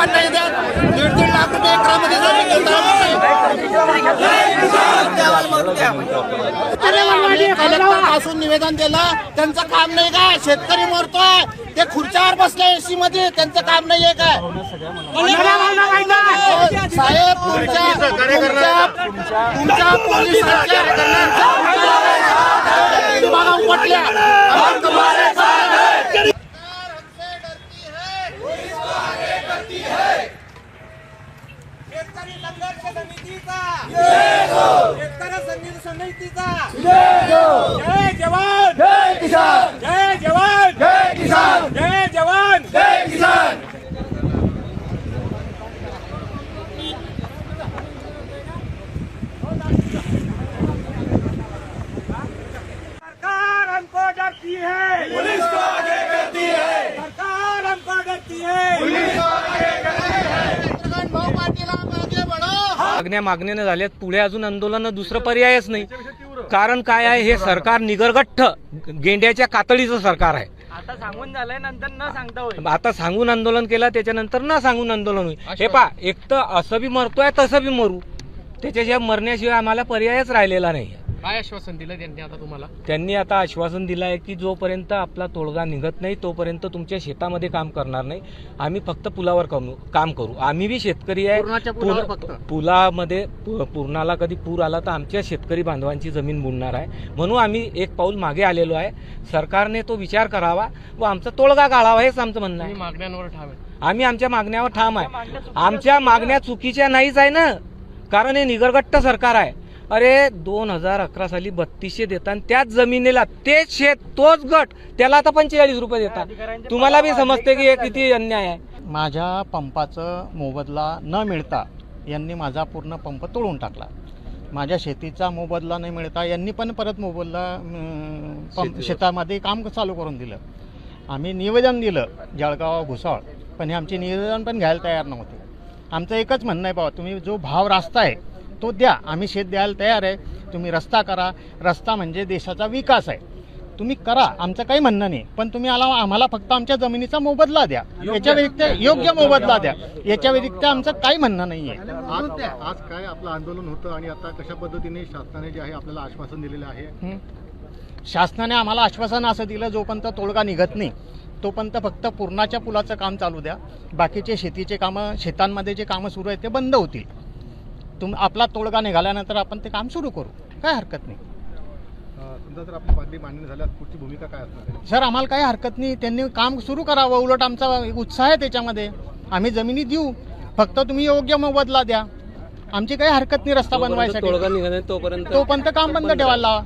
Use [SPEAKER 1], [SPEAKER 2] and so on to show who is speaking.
[SPEAKER 1] पण नाही देत दीड दीड लाख रुपये एकरामध्ये असून निवेदन दिलं त्यांचं काम नाही काय शेतकरी मरतोय. ते खुर्च्यावर बसले एसी मध्ये त्यांचं काम नाहीये काय साहेब तुमच्या तुमच्या तुमच्या पोलिसांच्या
[SPEAKER 2] समितीचा जय जवान
[SPEAKER 1] जय किसान
[SPEAKER 2] जय जवान
[SPEAKER 1] जय किसान
[SPEAKER 2] जय जवान
[SPEAKER 1] जय किसान
[SPEAKER 2] सरकार हमको डरती है पुलिस को आगे करती है सरकार हमको डरती है
[SPEAKER 1] भाऊ पाटील आप आगे बढ़ो
[SPEAKER 3] मागण्या मागण्याने झाल्यात. पुढे अजून आंदोलन दुसरं पर्यायच नाही. कारण काय आहे हे सरकार निगरगठ्ठ गेंड्याच्या कातडीचं सरकार आहे.
[SPEAKER 4] आता सांगून झालंय नंतर न सांगता होईल.
[SPEAKER 3] आता सांगून आंदोलन केलं त्याच्यानंतर ना सांगून आंदोलन होईल. हे पा एक तर असं बी मरतोय तसं बी मरू. त्याच्याशिवाय मरण्याशिवाय आम्हाला पर्यायच राहिलेला नाही.
[SPEAKER 4] काय आश्वासन दिलं त्यांनी आता तुम्हाला?
[SPEAKER 3] त्यांनी आता आश्वासन दिलं आहे की जोपर्यंत आपला तोडगा निघत नाही तोपर्यंत तुमच्या शेतामध्ये काम करणार नाही. आम्ही फक्त पुलावर कमू काम करू. आम्ही बी शेतकरी आहे. पुल- पुलामध्ये पु- पूर्णाला कधी पूर आला तर आमच्या शेतकरी बांधवांची जमीन बुडणार आहे. म्हणून आम्ही एक पाऊल मागे आलेलो आहे. सरकारने तो विचार करावा व आमचा तोडगा काढावा हेच आमचं म्हणणं आहे.
[SPEAKER 4] मागण्यांवर ठाम
[SPEAKER 3] आम्ही आमच्या मागण्यावर ठाम आहे. आमच्या मागण्या चुकीच्या नाहीच आहे ना? कारण हे निगरगट्ट सरकार आहे. अरे दोन हजार अकरा साली बत्तीसशे देतात आणि त्याच जमिनीला तेच शेत तोच गट त्याला आता पंचेचाळीस रुपये देतात. तुम्हाला बी समजते की हे किती अन्याय आहे.
[SPEAKER 5] माझ्या पंपाचं मोबदला न मिळता यांनी माझा पूर्ण पंप तोडून टाकला. माझ्या शेतीचा मोबदला नाही मिळता यांनी पण परत मोबदला शेतामध्ये काम चालू करून दिलं. आम्ही निवेदन दिलं जळगाव भुसावळ पण हे आमचे निवेदन पण घ्यायला तयार नव्हते. आमचं एकच म्हणणं आहे बाबा तुम्ही जो भाव रास्ता आहे तो द्या. आम्ही शेत द्यायला तयार आहे. तुम्ही रस्ता करा. रस्ता म्हणजे देशाचा विकास आहे. तुम्ही करा. आमचं काही म्हणणं नाही. पण तुम्ही आला आम्हाला फक्त आमच्या जमिनीचा मोबदला द्या. याच्या व्यतिरिक्त योग्य मोबदला द्या. याच्या व्यतिरिक्त आमचं काही म्हणणं नाही आहे
[SPEAKER 6] आज काय आपलं आंदोलन होतं आणि आता कशा पद्धतीने शासनाने जे आहे आपल्याला आश्वासन दिलेलं आहे?
[SPEAKER 5] शासनाने आम्हाला आश्वासन असं दिलं जोपर्यंत तोडगा निघत नाही तोपर्यंत फक्त पूर्णाच्या पुलाचं काम चालू द्या. बाकीचे शेतीचे कामं शेतांमध्ये जे कामं सुरू आहेत ते बंद होतील. तुम आपला तोडगा निघाल्यानंतर आपण ते काम सुरू करू. काय हरकत नाही.
[SPEAKER 6] अं, समजा जर आपली मागणी मान्य झाल्यास पुढची भूमिका काय असणार आहे
[SPEAKER 5] सर आम्हाला काही हरकत नाही. त्यांनी काम सुरू करावं. उलट आमचा उत्साह आहे त्याच्यामध्ये. आम्ही जमिनी देऊ. फक्त तुम्ही योग्य मोबदला द्या. आमची काही हरकत नाही रस्ता बनवायसाठी.
[SPEAKER 3] तोडगा निघत नाही तोपर्यंत
[SPEAKER 5] तोपर्यंत काम बंद ठेवायला लावा.